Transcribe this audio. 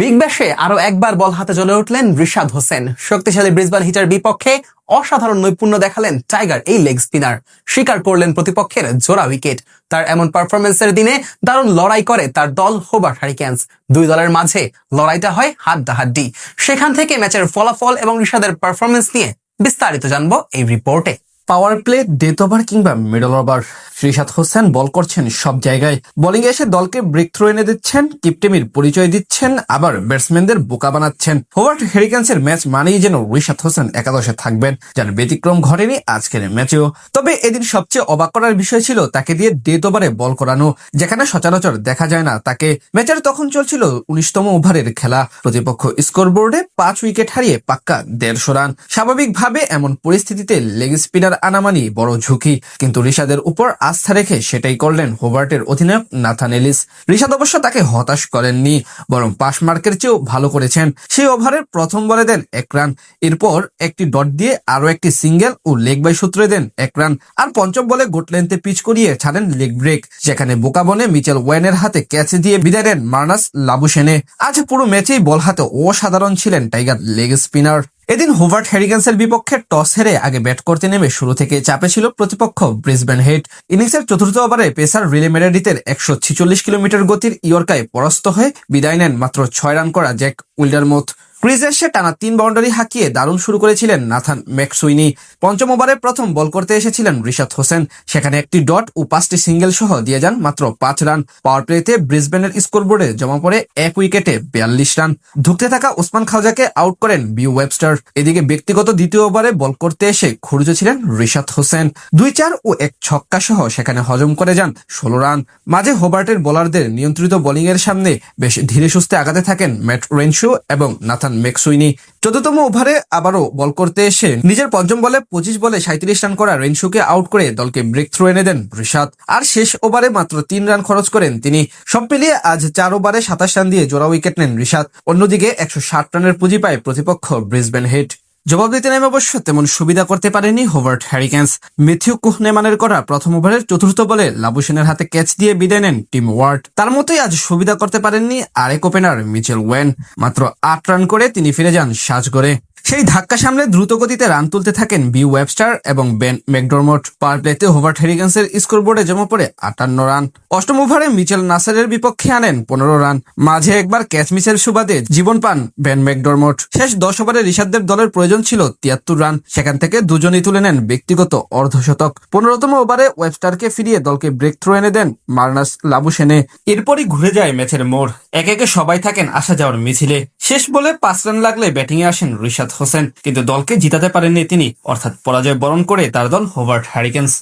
Big ব্যাশে আরও একবার বল হাতে জ্বলে উঠলেন রিশাদ হোসেন। শক্তিশালী ব্রিসবান হিটার বিপক্ষে অসাধারণ নৈপুণ্য দেখালেন টাইগার, এই লেগ স্পিনার। স্বীকার করলেন প্রতিপক্ষের জোড়া উইকেট। তার এমন পারফরমেন্সের দিনে দারুণ লড়াই করে তার দল হোবার হারিকেন্স। দুই দলের মাঝে লড়াইটা হয় হাড্ডাহাড্ডি। সেখান থেকে ম্যাচের ফলাফল এবং রিশাদের পারফরমেন্স নিয়ে বিস্তারিত জানব এই রিপোর্টে। পাওয়ার প্লে, ডেথ ওভার কিংবা middle over Rishad Hossain ball করছেন সব জায়গায়। বোলিং এসে দলকে ব্রেক থ্রো এনে দিচ্ছেন কিপটেমির পরিচয় দিচ্ছেন, আবার ব্যাটসম্যানদের বোকা বানাচ্ছেন। হোয়ার্ট হেরিকেন্সের ম্যাচ মানেই যেন রিশাদ হোসেন একাদশে থাকবেন, যার ব্যতিক্রম ঘটেনি আজকের ম্যাচেও তবে এদিন সবচেয়ে অবাক করার বিষয় ছিল তাকে দিয়ে ডেথ ওভারে বল করানো, যেখানে সচরাচর দেখা যায় না তাকে। ম্যাচের তখন চলছিল উনিশতম ওভারের খেলা। প্রতিপক্ষ স্কোরবোর্ডে পাঁচ উইকেট হারিয়ে পাক্কা দেড়শো রান স্বাভাবিকভাবে এমন পরিস্থিতিতে লেগ স্পিনার আনামানি বড় ঝুঁকি। কিন্তু রিশাদের উপর আস্থা রেখে সেটাই করলেন হোবার্টের অধিনায়ক নাথান এলিস। রিশাদ অবশ্য তাকে হতাশ করেননি, বরং পাশ মার্কের চেয়েও ভালো করেছেন। সেই ওভারের প্রথম বলে দেন এক রান, এরপর একটি ডট দিয়ে আরও একটি সিঙ্গেল ও লেগ বাই সূত্রে দেন এক রান, আর পঞ্চম বলে গোট লেন্থে পিচ করিয়ে ছাড়েন লেগ ব্রেক, যেখানে বোকা বনে মিচেল ওয়েনের হাতে ক্যাচ দিয়ে বিদায় দেন মার্নাস লাবুসেনে আজ পুরো ম্যাচেই বল হাতে অসাধারণ ছিলেন টাইগার লেগ স্পিনার। এদিন হোভার্ট হ্যারিকেন্সের বিপক্ষে টস হেরে আগে ব্যাট করতে নেমে শুরু থেকে চাপে ছিল প্রতিপক্ষ ব্রিসবেন হেড। ইনিংসের চতুর্থ ওভারে পেসার রিলে মেরেডিতের একশো ছিচল্লিশ কিলোমিটার গতির ইয়র্কায় পরাস্ত হয়ে বিদায় নেন মাত্র ছয় রান করা জ্যাক উইল্ডারমোথ। ক্রিজে এসে টানা তিন বাউন্ডারি হাঁকিয়ে দারুণ শুরু করেছিলেন নাথান ম্যাকসুইনি। পঞ্চম ওভারে প্রথম বল করতে এসেছিলেন রিশাদ হোসেন। সেখানে একটি ডট ও পাঁচটি সিঙ্গেল সহ দিয়ে যান মাত্র পাঁচ রান। পাওয়ার প্লেতে ব্রিসবেনের স্কোরবোর্ডে জমা পড়ে এক উইকেটে বিয়াল্লিশ রান। ধুকতে থাকা ওসমান খাওজাকে আউট করেন বিউ ওয়েবস্টার। এদিকে ব্যক্তিগত দ্বিতীয় ওভারে বল করতে এসে খুরুজে ছিলেন রিশাদ হোসেন। দুই চার ও এক ছক্কা সহ সেখানে হজম করে যান ষোলো রান। মাঝে হোবার্টের বোলারদের নিয়ন্ত্রিত বোলিং এর সামনে বেশ ধীরে সুস্থে আগাতে থাকেন ম্যাট রেনশো এবং নাথান মেকসুইনি চোদ্দতম ওভারে আবারও বল করতে এসে নিজের পঞ্চম বলে পঁচিশ বলে সাঁত্রিশ রান করা রেনশুকে আউট করে দলকে ব্রেক থ্রু এনে দেন ঋষাদ আর শেষ ওভারে মাত্র তিন রান খরচ করেন তিনি। সব মিলিয়ে আজ চার ওভারে সাতাশ রান দিয়ে জোড়া উইকেট নেন ঋষাদ অন্যদিকে একশো ষাট রানের পুঁজি পায় প্রতিপক্ষ ব্রিসবেন হেড। জবাব দিতে নেমে অবশ্য তেমন সুবিধা করতে পারেনি হোভার্ট হ্যারিকেন্স। মেথিউ কুহনেমানের করা প্রথম ওভারের চতুর্থ বলে লাবুসেনের হাতে ক্যাচ দিয়ে বিদায় নেন টিম ওয়ার্ড তার মতোই আজ সুবিধা করতে পারেননি আরেক ওপেনার মিচেল ওয়েন। মাত্র আট রান করে তিনি ফিরে যান সাজগড়ে সেই ধাক্কা সামলে দ্রুত গতিতে রান তুলতে থাকেন বি ওয়েবস্টার এবং বেন ম্যাকডরমট পাওয়ার প্লেতে হোভার্ট হেরিগেন্সের স্কোরবোর্ডে জমা পড়ে আটান্ন রান। অষ্টম ওভারে মিচেল নাসারের বিপক্ষে আনেন পনেরো রান। মাঝে একবার ক্যাচ মিসের সুবাদে জীবন পান বেন ম্যাকডরমট শেষ দশ ওভারে ঋষাদদের দলের প্রয়োজন ছিল তিয়াত্তর রান। সেখান থেকে দুজনই তুলে নেন ব্যক্তিগত অর্ধশতক। পনেরোতম ওভারে ওয়েবস্টারকে ফিরিয়ে দলকে ব্রেক থ্রো এনে দেন মার্নাস লাবুসেনে এরপরই ঘুরে যায় ম্যাচের মোড়। একে একে সবাই থাকেন আসা যাওয়ার মিছিলে। শেষ বলে পাঁচ রান লাগলে ব্যাটিং এ আসেন রিশাদ হোসেন। কিন্তু দলকে জিতাতে পারেননি তিনি। অর্থাৎ পরাজয় বরণ করে তার দল হোভার্ট হ্যারিকেন্স